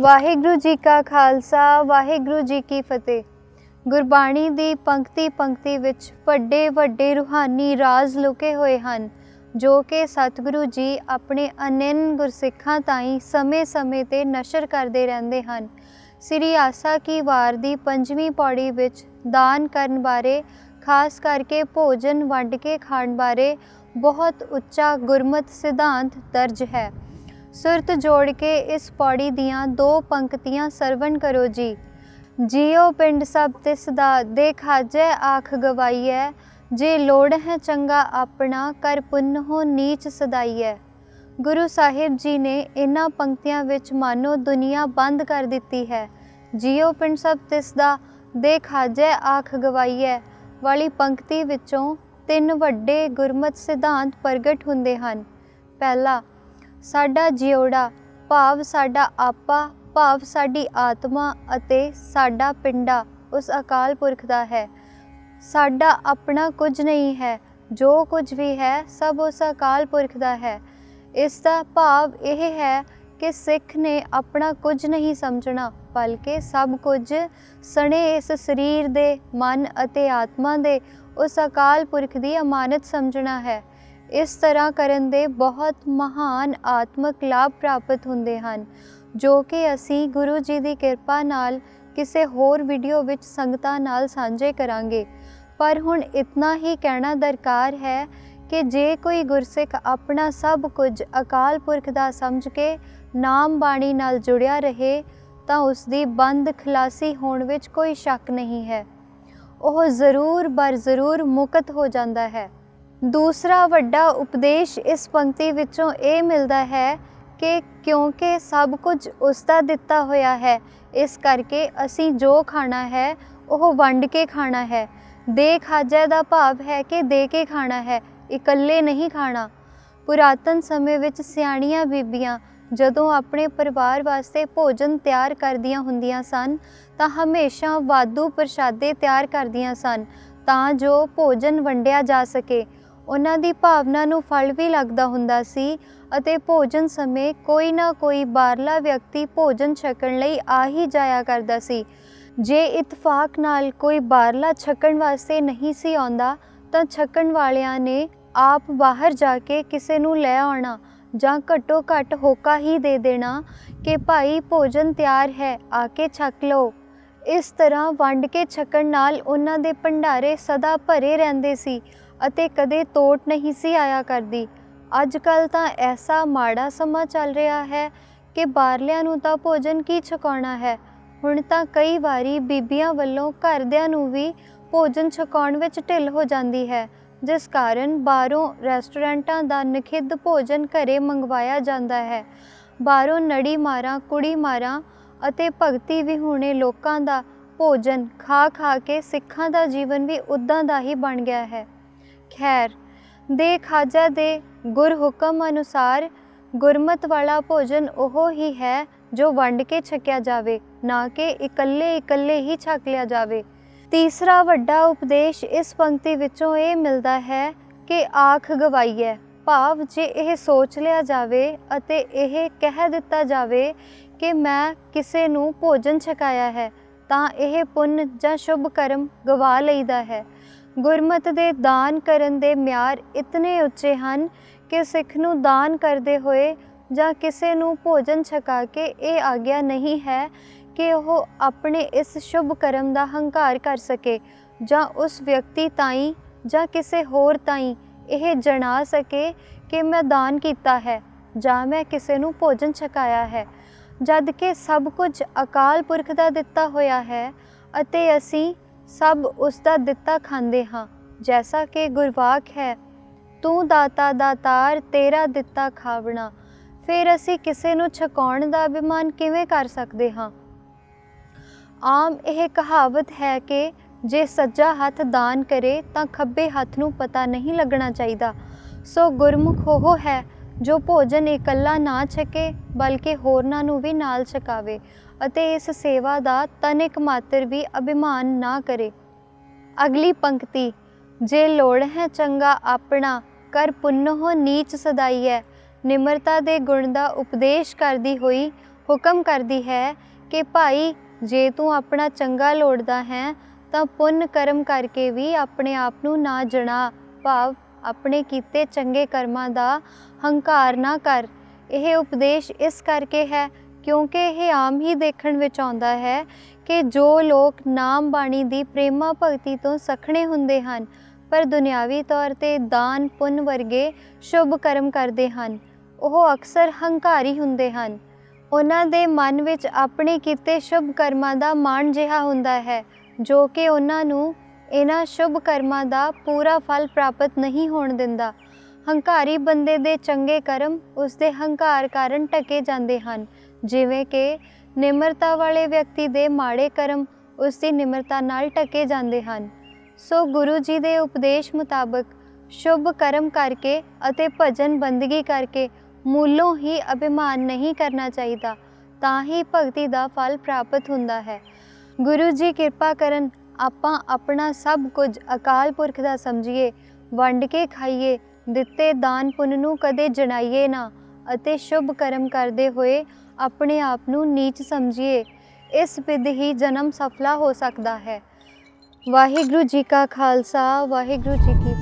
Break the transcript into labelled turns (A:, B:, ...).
A: ਵਾਹਿਗੁਰੂ ਜੀ ਕਾ ਖਾਲਸਾ, ਵਾਹਿਗੁਰੂ ਜੀ ਕੀ ਫਤਿਹ। ਗੁਰਬਾਣੀ ਦੀ ਪੰਕਤੀ ਪੰਕਤੀ ਵਿੱਚ ਵੱਡੇ ਵੱਡੇ ਰੂਹਾਨੀ ਰਾਜ਼ ਲੁਕੇ ਹੋਏ ਹਨ, ਜੋ ਕਿ ਸਤਿਗੁਰੂ ਜੀ ਆਪਣੇ ਅਨੰਨ ਗੁਰਸਿੱਖਾਂ ਤਾਈਂ ਸਮੇਂ-ਸਮੇਂ ਤੇ ਨਸ਼ਰ ਕਰਦੇ ਰਹਿੰਦੇ ਹਨ। ਸ੍ਰੀ ਆਸਾ ਕੀ ਵਾਰ ਦੀ ਪੰਜਵੀਂ ਪੌੜੀ ਵਿੱਚ ਦਾਨ ਕਰਨ ਬਾਰੇ, ਖਾਸ ਕਰਕੇ ਭੋਜਨ ਵੰਡ ਕੇ ਖਾਣ ਬਾਰੇ ਬਹੁਤ ਉੱਚਾ ਗੁਰਮਤ ਸਿਧਾਂਤ ਦਰਜ ਹੈ। ਸੁਰਤ ਜੋੜ ਕੇ ਇਸ ਪੌੜੀ ਦੀਆਂ ਦੋ ਪੰਕਤੀਆਂ ਸਰਵਣ ਕਰੋ ਜੀ। ਜੀਉ ਪਿੰਡ ਸਭ ਤਿਸ ਦਾ ਦੇ ਖਾਜੈ ਆਖ ਗਵਾਈਐ। ਜੇ ਲੋੜ ਹੈ ਚੰਗਾ ਆਪਣਾ, ਕਰ ਪੁੰਨ ਹੋ ਨੀਚ ਸਦਾਈਐ। ਗੁਰੂ ਸਾਹਿਬ ਜੀ ਨੇ ਇਹਨਾਂ ਪੰਕਤੀਆਂ ਵਿੱਚ ਮਾਨੋ ਦੁਨੀਆ ਬੰਦ ਕਰ ਦਿੱਤੀ ਹੈ। ਜੀਉ ਪਿੰਡ ਸਭ ਤਿਸ ਦਾ ਦੇ ਖਾਜੈ ਆਖ ਗਵਾਈਐ। ਵਾਲੀ ਪੰਕਤੀ ਵਿੱਚੋਂ ਤਿੰਨ ਵੱਡੇ ਗੁਰਮਤ ਸਿਧਾਂਤ ਪ੍ਰਗਟ ਹੁੰਦੇ ਹਨ। ਪਹਿਲਾ ਸਾਡਾ ਜਿਉੜਾ, ਭਾਵ ਸਾਡਾ ਆਪਾ, ਭਾਵ ਸਾਡੀ ਆਤਮਾ ਅਤੇ ਸਾਡਾ ਪਿੰਡਾ ਉਸ ਅਕਾਲ ਪੁਰਖ ਦਾ ਹੈ। ਸਾਡਾ ਆਪਣਾ ਕੁਝ ਨਹੀਂ ਹੈ, ਜੋ ਕੁਝ ਵੀ ਹੈ ਸਭ ਉਸ ਅਕਾਲ ਪੁਰਖ ਦਾ ਹੈ। ਇਸ ਦਾ ਭਾਵ ਇਹ ਹੈ ਕਿ ਸਿੱਖ ਨੇ ਆਪਣਾ ਕੁਝ ਨਹੀਂ ਸਮਝਣਾ, ਬਲਕਿ ਸਭ ਕੁਝ ਸਣੇ ਇਸ ਸਰੀਰ ਦੇ, ਮਨ ਅਤੇ ਆਤਮਾ ਦੇ ਉਸ ਅਕਾਲ ਪੁਰਖ ਦੀ ਅਮਾਨਤ ਸਮਝਣਾ ਹੈ। ਇਸ ਤਰ੍ਹਾਂ ਕਰਨ ਦੇ ਬਹੁਤ ਮਹਾਨ ਆਤਮਿਕ ਲਾਭ ਪ੍ਰਾਪਤ ਹੁੰਦੇ ਹਨ, ਜੋ ਕਿ ਅਸੀਂ ਗੁਰੂ ਜੀ ਦੀ ਕਿਰਪਾ ਨਾਲ ਕਿਸੇ ਹੋਰ ਵੀਡੀਓ ਵਿੱਚ ਸੰਗਤਾਂ ਨਾਲ ਸਾਂਝੇ ਕਰਾਂਗੇ। ਪਰ ਹੁਣ ਇਤਨਾ ਹੀ ਕਹਿਣਾ ਦਰਕਾਰ ਹੈ ਕਿ ਜੇ ਕੋਈ ਗੁਰਸਿੱਖ ਆਪਣਾ ਸਭ ਕੁਝ ਅਕਾਲ ਪੁਰਖ ਦਾ ਸਮਝ ਕੇ ਨਾਮ ਬਾਣੀ ਨਾਲ ਜੁੜਿਆ ਰਹੇ, ਤਾਂ ਉਸ ਦੀ ਬੰਦ ਖਲਾਸੀ ਹੋਣ ਵਿੱਚ ਕੋਈ ਸ਼ੱਕ ਨਹੀਂ ਹੈ। ਉਹ ਜ਼ਰੂਰ ਬਰ ਜ਼ਰੂਰ ਮੁਕਤ ਹੋ ਜਾਂਦਾ ਹੈ। ਦੂਸਰਾ ਵੱਡਾ ਉਪਦੇਸ਼ ਇਸ ਪੰਕਤੀ ਵਿੱਚੋਂ ਇਹ ਮਿਲਦਾ ਹੈ ਕਿ ਕਿਉਂਕਿ ਸਭ ਕੁਝ ਉਸ ਦਾ ਦਿੱਤਾ ਹੋਇਆ ਹੈ, ਇਸ ਕਰਕੇ ਅਸੀਂ ਜੋ ਖਾਣਾ ਹੈ, ਉਹ ਵੰਡ ਕੇ ਖਾਣਾ ਹੈ। ਦੇ ਖਾਜਾ ਦਾ ਭਾਵ ਹੈ ਕਿ ਦੇ ਕੇ ਖਾਣਾ ਹੈ, ਇਕੱਲੇ ਨਹੀਂ ਖਾਣਾ। ਪੁਰਾਤਨ ਸਮੇਂ ਵਿੱਚ ਸਿਆਣੀਆਂ ਬੀਬੀਆਂ ਜਦੋਂ ਆਪਣੇ ਪਰਿਵਾਰ ਵਾਸਤੇ ਭੋਜਨ ਤਿਆਰ ਕਰਦੀਆਂ ਹੁੰਦੀਆਂ ਸਨ, ਤਾਂ ਹਮੇਸ਼ਾ ਵਾਧੂ ਪ੍ਰਸ਼ਾਦੇ ਤਿਆਰ ਕਰਦੀਆਂ ਸਨ, ਤਾਂ ਜੋ ਭੋਜਨ ਵੰਡਿਆ ਜਾ ਸਕੇ। ਉਹਨਾਂ ਦੀ ਭਾਵਨਾ ਨੂੰ ਫਲ ਵੀ ਲੱਗਦਾ ਹੁੰਦਾ ਸੀ ਅਤੇ ਭੋਜਨ ਸਮੇਂ ਕੋਈ ਨਾ ਕੋਈ ਬਾਹਰਲਾ ਵਿਅਕਤੀ ਭੋਜਨ ਛਕਣ ਲਈ ਆ ਹੀ ਜਾਇਆ ਕਰਦਾ ਸੀ। ਜੇ ਇਤਫਾਕ ਨਾਲ ਕੋਈ ਬਾਹਰਲਾ ਛਕਣ ਵਾਸਤੇ ਨਹੀਂ ਸੀ ਆਉਂਦਾ, ਤਾਂ ਛਕਣ ਵਾਲਿਆਂ ਨੇ ਆਪ ਬਾਹਰ ਜਾ ਕੇ ਕਿਸੇ ਨੂੰ ਲੈ ਆਉਣਾ ਜਾਂ ਘੱਟੋ ਘੱਟ ਹੋਕਾ ਹੀ ਦੇ ਦੇਣਾ ਕਿ ਭਾਈ, ਭੋਜਨ ਤਿਆਰ ਹੈ, ਆ ਕੇ ਛਕ ਲਓ। ਇਸ ਤਰ੍ਹਾਂ ਵੰਡ ਕੇ ਛਕਣ ਨਾਲ ਉਹਨਾਂ ਦੇ ਭੰਡਾਰੇ ਸਦਾ ਭਰੇ ਰਹਿੰਦੇ ਸੀ। ਅਤੇ ਕਦੇ ਤੋਟ ਨਹੀਂ ਸੀ ਆਇਆ ਕਰਦੀ। ਅੱਜ ਕੱਲ ਤਾਂ ਐਸਾ ਮਾੜਾ ਸਮਾਂ ਚੱਲ ਰਿਹਾ ਹੈ ਕਿ ਬਾਹਰਲਿਆਂ ਨੂੰ ਤਾਂ ਭੋਜਨ ਕੀ ਛਕਾਉਣਾ ਹੈ। ਹੁਣ ਤਾਂ ਕਈ ਵਾਰੀ ਬੀਬੀਆਂ ਵੱਲੋਂ ਘਰਦਿਆਂ ਨੂੰ ਵੀ ਭੋਜਨ ਛਕਾਉਣ ਵਿੱਚ ਢਿੱਲ ਹੋ ਜਾਂਦੀ ਹੈ, ਜਿਸ ਕਾਰਨ ਬਾਹਰੋਂ ਰੈਸਟੋਰੈਂਟਾਂ ਦਾ ਨਖਿੱਧ ਭੋਜਨ ਘਰੇ ਮੰਗਵਾਇਆ ਜਾਂਦਾ ਹੈ। ਬਾਹਰੋਂ ਨੜੀ ਮਾਰਾਂ, ਕੁੜੀ ਮਾਰਾਂ ਅਤੇ ਭਗਤੀ ਵਿਹੂਣੇ ਲੋਕਾਂ ਦਾ ਭੋਜਨ ਖਾ ਖਾ ਕੇ ਸਿੱਖਾਂ ਦਾ ਜੀਵਨ ਵੀ ਉਦਾਂ ਦਾ ਹੀ ਬਣ ਗਿਆ ਹੈ। ਖੈਰ, ਦੇ ਖਾਜਾ ਦੇ ਗੁਰ ਹੁਕਮ ਅਨੁਸਾਰ ਗੁਰਮਤ ਵਾਲਾ ਭੋਜਨ ਉਹ ਹੀ ਹੈ ਜੋ ਵੰਡ ਕੇ ਛਕਿਆ ਜਾਵੇ, ਨਾ ਕਿ ਇਕੱਲੇ ਇਕੱਲੇ ਹੀ ਛਕ ਲਿਆ ਜਾਵੇ। ਤੀਸਰਾ ਵੱਡਾ ਉਪਦੇਸ਼ ਇਸ ਪੰਕਤੀ ਵਿੱਚੋਂ ਇਹ ਮਿਲਦਾ ਹੈ ਕਿ ਆਖ ਗਵਾਈਐ, ਭਾਵ ਜੇ ਇਹ ਸੋਚ ਲਿਆ ਜਾਵੇ ਅਤੇ ਇਹ ਕਹਿ ਦਿੱਤਾ ਜਾਵੇ ਕਿ ਮੈਂ ਕਿਸੇ ਨੂੰ ਭੋਜਨ ਛਕਾਇਆ ਹੈ, ਤਾਂ ਇਹ ਪੁੰਨ ਜਾਂ ਸ਼ੁਭ ਕਰਮ ਗਵਾ ਲਈਦਾ ਹੈ। ਗੁਰਮਤ ਦੇ ਦਾਨ ਕਰਨ ਦੇ ਮਿਆਰ ਇਤਨੇ ਉੱਚੇ ਹਨ ਕਿ ਸਿੱਖ ਨੂੰ ਦਾਨ ਕਰਦੇ ਹੋਏ ਜਾਂ ਕਿਸੇ ਨੂੰ ਭੋਜਨ ਛਕਾ ਕੇ ਇਹ ਆਗਿਆ ਨਹੀਂ ਹੈ ਕਿ ਉਹ ਆਪਣੇ ਇਸ ਸ਼ੁਭ ਕਰਮ ਦਾ ਹੰਕਾਰ ਕਰ ਸਕੇ ਜਾਂ ਉਸ ਵਿਅਕਤੀ ਤਾਈਂ ਜਾਂ ਕਿਸੇ ਹੋਰ ਤਾਈਂ ਇਹ ਜਣਾ ਸਕੇ ਕਿ ਮੈਂ ਦਾਨ ਕੀਤਾ ਹੈ ਜਾਂ ਮੈਂ ਕਿਸੇ ਨੂੰ ਭੋਜਨ ਛਕਾਇਆ ਹੈ। ਜਦ ਕਿ ਸਭ ਕੁਝ ਅਕਾਲ ਪੁਰਖ ਦਾ ਦਿੱਤਾ ਹੋਇਆ ਹੈ ਅਤੇ ਅਸੀਂ ਸਭ ਉਸ ਦਾ ਦਿੱਤਾ ਖਾਂਦੇ ਹਾਂ, ਜੈਸਾ ਕਿ ਗੁਰਵਾਕ ਹੈ, ਤੂੰ ਦਾਤਾ ਦਾਤਾਰ ਤੇਰਾ ਦਿੱਤਾ ਖਾਵਣਾ, ਫਿਰ ਅਸੀਂ ਕਿਸੇ ਨੂੰ ਛਕਾਉਣ ਦਾ ਅਭਿਮਾਨ ਕਿਵੇਂ ਕਰ ਸਕਦੇ ਹਾਂ? ਆਮ ਇਹ ਕਹਾਵਤ ਹੈ ਕਿ ਜੇ ਸੱਜਾ ਹੱਥ ਦਾਨ ਕਰੇ ਤਾਂ ਖੱਬੇ ਹੱਥ ਨੂੰ ਪਤਾ ਨਹੀਂ ਲੱਗਣਾ ਚਾਹੀਦਾ, ਸੋ ਗੁਰਮੁਖ ਉਹ ਹੈ ਜੋ ਭੋਜਨ ਇਕੱਲਾ ਨਾ ਛਕੇ, ਬਲਕਿ ਹੋਰਨਾਂ ਨੂੰ ਵੀ ਨਾਲ ਛਕਾਵੇ ਅਤੇ ਇਸ ਸੇਵਾ ਦਾ ਤਨਿਕ ਮਾਤਰ ਵੀ ਅਭਿਮਾਨ ਨਾ ਕਰੇ। ਅਗਲੀ ਪੰਕਤੀ, ਜੇ ਲੋੜ ਹੈ ਚੰਗਾ ਆਪਣਾ, ਕਰ ਪੁੰਨਹੁ ਨੀਚ ਸਦਾਈ ਹੈ ਨਿਮਰਤਾ ਦੇ ਗੁਣ ਦਾ ਉਪਦੇਸ਼ ਕਰਦੀ ਹੋਈ ਹੁਕਮ ਕਰਦੀ ਹੈ ਕਿ ਭਾਈ, ਜੇ ਤੂੰ ਆਪਣਾ ਚੰਗਾ ਲੋੜਦਾ ਹੈ, ਤਾਂ ਪੁੰਨ ਕਰਮ ਕਰਕੇ ਵੀ ਆਪਣੇ ਆਪ ਨੂੰ ਨਾ ਜਣਾ ਭਾਵ ਆਪਣੇ ਕੀਤੇ ਚੰਗੇ ਕਰਮਾਂ ਦਾ ਹੰਕਾਰ ਨਾ ਕਰ। ਇਹ ਉਪਦੇਸ਼ ਇਸ ਕਰਕੇ ਹੈ ਕਿਉਂਕਿ ਇਹ ਆਮ ਹੀ ਦੇਖਣ ਵਿੱਚ ਆਉਂਦਾ ਹੈ ਕਿ ਜੋ ਲੋਕ ਨਾਮ ਬਾਣੀ ਦੀ ਪ੍ਰੇਮਾ ਭਗਤੀ ਤੋਂ ਸਖਣੇ ਹੁੰਦੇ ਹਨ, ਪਰ ਦੁਨਿਆਵੀ ਤੌਰ ਤੇ ਦਾਨ ਪੁੰਨ ਵਰਗੇ ਸ਼ੁਭ ਕਰਮ ਕਰਦੇ ਹਨ। ਉਹ ਅਕਸਰ ਹੰਕਾਰੀ ਹੁੰਦੇ ਹਨ। ਉਹਨਾਂ ਦੇ ਮਨ ਵਿੱਚ ਆਪਣੇ ਕੀਤੇ ਸ਼ੁਭ ਕਰਮਾਂ ਦਾ ਮਾਣ ਜਿਹਾ ਹੁੰਦਾ ਹੈ, ਜੋ ਕਿ ਉਹਨਾਂ ਨੂੰ ਇਹਨਾਂ ਸ਼ੁਭ ਕਰਮਾਂ ਦਾ ਪੂਰਾ ਫਲ ਪ੍ਰਾਪਤ ਨਹੀਂ ਹੋਣ ਦਿੰਦਾ। ਹੰਕਾਰੀ ਬੰਦੇ ਦੇ ਚੰਗੇ ਕਰਮ ਉਸ ਦੇ ਹੰਕਾਰ ਕਾਰਨ ਟਕੇ ਜਾਂਦੇ ਹਨ। ਜਿਵੇਂ ਕਿ ਨਿਮਰਤਾ ਵਾਲੇ ਵਿਅਕਤੀ ਦੇ ਮਾੜੇ ਕਰਮ ਉਸ ਦੀ ਨਿਮਰਤਾ ਨਾਲ ਟਕੇ ਜਾਂਦੇ ਹਨ। ਸੋ ਗੁਰੂ ਜੀ ਦੇ ਉਪਦੇਸ਼ ਮੁਤਾਬਕ ਸ਼ੁਭ ਕਰਮ ਕਰਕੇ ਅਤੇ ਭਜਨ ਬੰਦਗੀ ਕਰਕੇ ਮੂਲੋਂ ਹੀ ਅਭਿਮਾਨ ਨਹੀਂ ਕਰਨਾ ਚਾਹੀਦਾ, ਤਾਂ ਹੀ ਭਗਤੀ ਦਾ ਫਲ ਪ੍ਰਾਪਤ ਹੁੰਦਾ ਹੈ। ਗੁਰੂ ਜੀ ਕਿਰਪਾ ਕਰਨ ਆਪਾਂ ਆਪਣਾ ਸਭ ਕੁਝ ਅਕਾਲ ਪੁਰਖ ਦਾ ਸਮਝੀਏ, ਵੰਡ ਕੇ ਖਾਈਏ, ਦਿੱਤੇ ਦਾਨ ਪੁੰਨ ਨੂੰ ਕਦੇ ਜਣਾਈਏ ਨਾ ਅਤੇ ਸ਼ੁਭ ਕਰਮ ਕਰਦੇ ਹੋਏ ਆਪਣੇ ਆਪ ਨੂੰ ਨੀਚ ਸਮਝੀਏ, ਇਸ ਵਿਧ ਹੀ ਜਨਮ ਸਫਲਾ ਹੋ ਸਕਦਾ ਹੈ। ਵਾਹਿਗੁਰੂ ਜੀ ਕਾ ਖਾਲਸਾ, ਵਾਹਿਗੁਰੂ ਜੀ ਕੀ